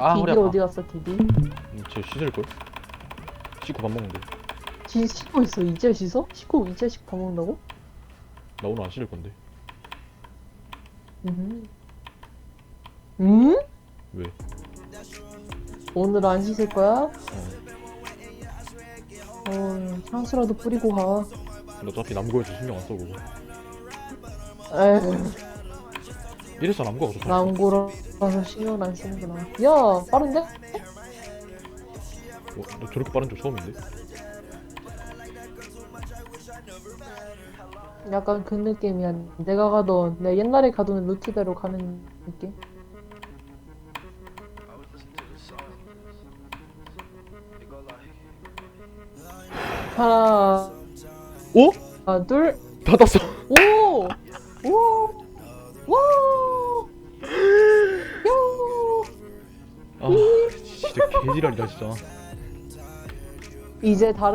아 허리 디디 아파 어디 갔어 디디? 음, 쟤 씻을걸? 씻고 밥 먹는데 지 씻고 있어 이제 씻어? 씻고 이제 씻고 밥 먹는다고? 나 오늘 안 씻을 건데 음. 음? 왜? 오늘 안 씻을 거야? 어. 어 향수라도 뿌리고 가. 근데 어차피 남고에서 신경 안써 그거 에휴 이래서 남고가 좋다 남고라서 신경 안 쓰는구나. 야 빠른데? 어, 너 저렇게 빠른 적 처음인데? 약간 그 느낌이야. 내가 가던 내 옛날에 가던 루트대로 가는 느낌. 하나, 어? 하나, 둘, 닫았어 오, 오, 진짜 개지랄이다 진짜. 이제 다른